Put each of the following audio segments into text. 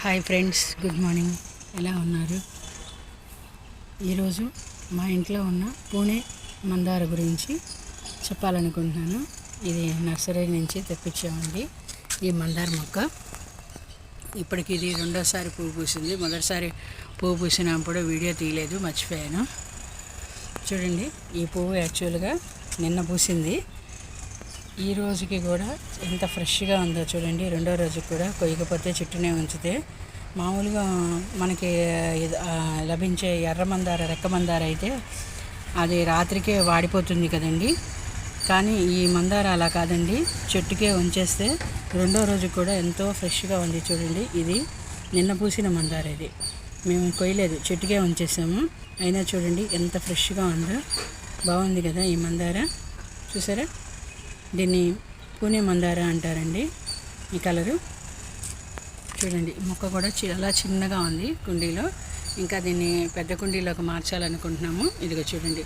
Hi friends good morning ఎలా ఉన్నారు? ఈరోజు మా ఇంట్లో ఉన్న పూణే మందార గురించి చెప్పాలనుకుంటున్నాను. ఇది నర్సరీ నుంచి తెప్పించామండి. ఈ మందార మొక్క ఇప్పటికి ఇది రెండోసారి పువ్వు పూసింది. మొదటిసారి పువ్వు పూసినప్పుడు వీడియో తీయలేదు మర్చిపోయాను. చూడండి ఈ పువ్వు యాక్చువల్గా నిన్న పూసింది. ఈ రోజుకి కూడా ఎంత ఫ్రెష్గా ఉందో చూడండి. రెండో రోజుకి కూడా కొయ్యకపోతే చుట్టూనే ఉంచితే మామూలుగా మనకి లభించే ఎర్ర మందార రెక్క మందార అయితే అది రాత్రికే వాడిపోతుంది కదండి. కానీ ఈ మందార అలా కాదండి. చెట్టుకే ఉంచేస్తే రెండో రోజు కూడా ఎంతో ఫ్రెష్గా ఉంది చూడండి. ఇది నిన్న పూసిన మందార ఇది. మేము కొయ్యలేదు. చెట్టుకే ఉంచేసాము. అయినా చూడండి ఎంత ఫ్రెష్గా ఉందో. బాగుంది కదా ఈ మందార. చూసారా? దీన్ని పూణే మందార అంటారండి. ఈ కలరు. చూడండి మొక్క కూడా చాలా చిన్నగా ఉంది కుండీలో. ఇంకా దీన్ని పెద్ద కుండీలోకి మార్చాలనుకుంటున్నాము. ఇదిగో చూడండి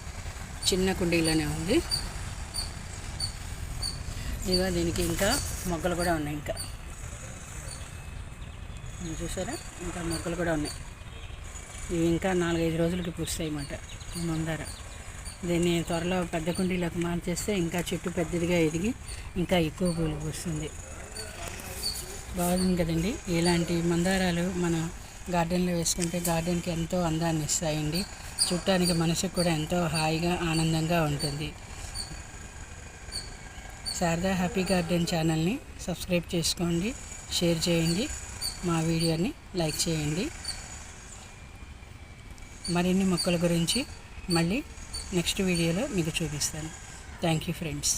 చిన్న కుండీలోనే ఉంది. ఇదిగో దీనికి ఇంకా మొగ్గలు కూడా ఉన్నాయి ఇంకా. చూసారా? ఇంకా మొగ్గలు కూడా ఉన్నాయి. ఇవి ఇంకా నాలుగైదు రోజులకి పూస్తాయి అన్నమాట మందార. దీన్ని త్వరలో పెద్ద కుండీలోకి మార్చేస్తే ఇంకా చెట్టు పెద్దదిగా ఎదిగి ఇంకా ఎక్కువ పూలు పూస్తుంది. బాగుంది కదండి. ఇలాంటి మందారాలు మన గార్డెన్లో వేసుకుంటే గార్డెన్కి ఎంతో అందాన్ని ఇస్తాయండి. చూడటానికి మనసుకు కూడా ఎంతో హాయిగా ఆనందంగా ఉంటుంది. శారదా హ్యాపీ గార్డెన్ ఛానల్ని సబ్స్క్రైబ్ చేసుకోండి షేర్ చేయండి మా వీడియోని లైక్ చేయండి. మరిన్ని మొక్కల గురించి మళ్ళీ నెక్స్ట్ వీడియోలో మీకు చూపిస్తాను. Thank you friends